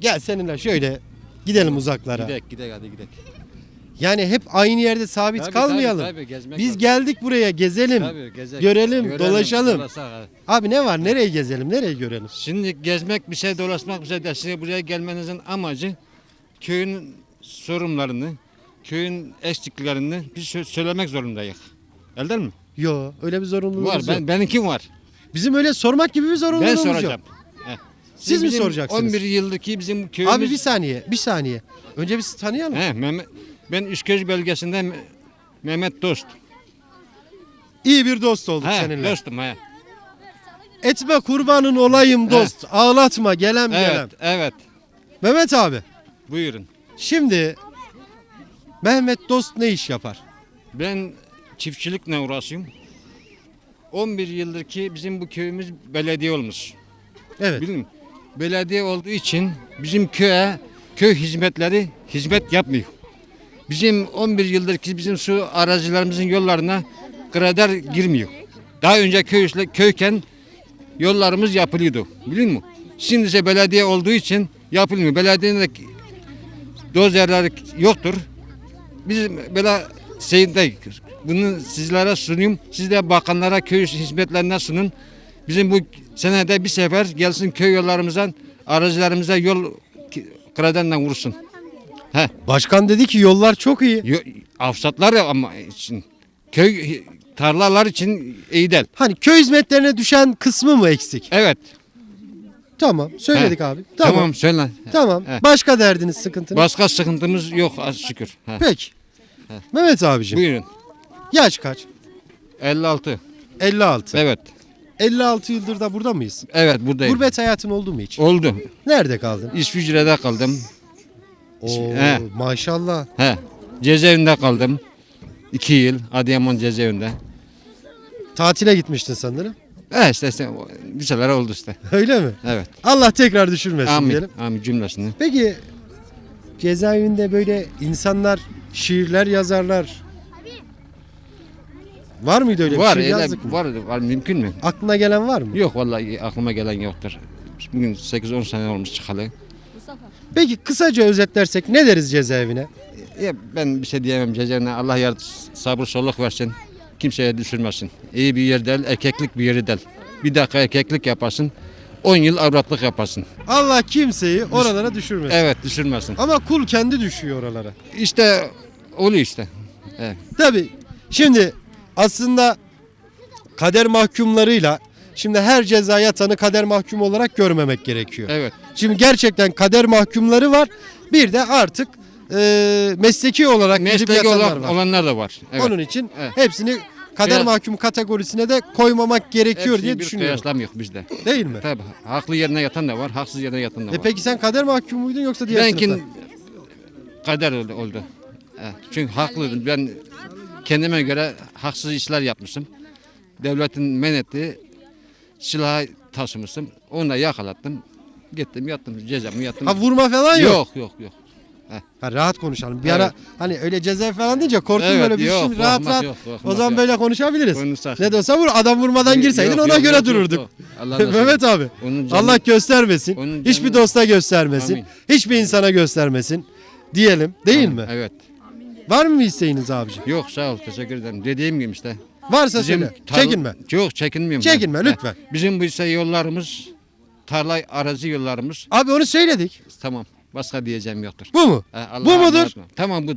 Gel seninle şöyle gidelim uzaklara. Gidek gidek hadi gidek. Yani hep aynı yerde sabit Tabii, kalmayalım. tabii, tabii, gezmek Biz lazım. geldik buraya gezelim. Tabii, gezek. görelim, dolaşalım. dolasak, ha. Abi ne var? Nereye gezelim? Nereye görelim? Şimdi gezmek bir şey dolaşmak bir şey değil. Size buraya gelmenizin amacı köyün sorunlarını, köyün eksiklerini biz sö- söylemek zorundayız. Elde mi? Yo, öyle bir zorunluluğumuz Var. yok. Ben, benimki var. Bizim öyle sormak gibi bir Ben zorunluluğumuz soracağım. yok. He. Siz mi Bizim soracaksınız? 11 yıldır ki bizim köyümüz... Abi bir saniye, bir saniye. Önce biz tanıyalım. He, Mehmet, ben Üçköz bölgesinde Me- Mehmet Dost. İyi bir dost olduk He, seninle. dostum he. Etme kurbanın olayım dost. Ağlatma gelen Evet, gelen. evet. Mehmet abi, Buyurun. şimdi Mehmet dost ne iş yapar? Ben çiftçilikle uğraşıyorum. 11 yıldır ki bizim bu köyümüz belediye olmuş. Evet. Mi? Belediye olduğu için bizim köye köy hizmetleri hizmet yapmıyor. Bizim 11 yıldır ki bizim su arazilerimizin yollarına grader girmiyor. Daha önce köy, köyken yollarımız yapılıyordu. Bilin mi? Şimdi ise belediye olduğu için yapılmıyor. Belediyenin de dozerleri yoktur. Biz böyle şeyinde bunu sizlere sunuyorum. Siz de bakanlara köy hizmetlerine sunun. Bizim bu senede bir sefer gelsin köy yollarımızdan arazilerimize yol kradenle vursun. He. Başkan dedi ki yollar çok iyi. Yo, afsatlar ama için köy tarlalar için iyi değil. Hani köy hizmetlerine düşen kısmı mı eksik? Evet. Tamam, söyledik He. abi. Tamam, Tamam. söyle. Tamam. He. Başka derdiniz, sıkıntınız? Başka sıkıntımız yok az şükür. He. Peki. Mehmet abicim, Buyurun. yaş kaç? 56. 56. Evet. 56 yıldır da burada mıyız? Evet buradayım. Gurbet hayatın oldu mu hiç? Oldu. Nerede kaldın? İsviçre'de kaldım. Oo, He. maşallah. He. Cezaevinde kaldım. 2 yıl Adıyaman cezaevinde. Tatile gitmiştin sanırım. E işte, işte bir şeyler oldu işte. Öyle mi? Evet. Allah tekrar düşürmesin Amin. diyelim. Amin cümlesini. Peki cezaevinde böyle insanlar şiirler yazarlar. Var mıydı öyle var bir şey öyle, yazdık mı? var var mümkün mü? Aklına gelen var mı? Yok vallahi aklıma gelen yoktur. Bugün 8-10 sene olmuş çıkalı. Peki kısaca özetlersek ne deriz cezaevine? Ya ben bir şey diyemem cezaevine. Allah yar sabır soluk versin. Kimseye düşürmesin. İyi bir yer değil, erkeklik bir yeri değil. Bir dakika erkeklik yaparsın. 10 yıl avratlık yaparsın. Allah kimseyi oralara düşürmesin. Evet düşürmesin. Ama kul kendi düşüyor oralara. İşte oluyor işte. Evet. Tabii şimdi aslında kader mahkumlarıyla şimdi her ceza yatanı kader mahkumu olarak görmemek gerekiyor. Evet. Şimdi gerçekten kader mahkumları var. Bir de artık e, mesleki olarak Mesleki olan, var. olanlar da var. Evet. Onun için Evet. hepsini kader Biraz- mahkumu kategorisine de koymamak gerekiyor diye bir düşünüyorum. kıyaslam yok bizde. Değil mi? Tabii haklı yerine yatan da var, haksız yerine yatan da var. E peki sen kader mahkumu muydun yoksa diğer Benkin sınıfta? kader oldu. oldu. Çünkü haklıydım. Ben kendime göre haksız işler yapmışım. Devletin men ettiği silahı taşımışım. Onu da yakalattım. Gittim yattım cezamı yattım. Ha vurma falan yok. yok yok yok. Ha, rahat konuşalım. Bir Evet. ara hani öyle ceza falan deyince korktum Evet, böyle bir yok, şimdi rahat korkmak rahat. yok, o zaman yok. böyle konuşabiliriz. Konuşsak. Ne de olsa vur adam vurmadan girseydin Yok, ona yok, göre yok, dururduk. yok. Allah Mehmet abi. Onun canı- Allah göstermesin. onun Hiçbir canı- dosta göstermesin. Amin. Hiçbir insana göstermesin. Diyelim değil mi? Evet. Var mı bir isteğiniz abiciğim? Yok sağ ol teşekkür ederim. Dediğim gibi işte. Varsa söyle. tarla- Çekinme. Yok çekinmiyorum. Çekinme, ben. lütfen. He. Bizim bu ise yollarımız tarla arazi yollarımız Abi onu söyledik. tamam. Başka diyeceğim yoktur. Bu mu? He, Allah Bu mudur? eylesin. Tamam budur.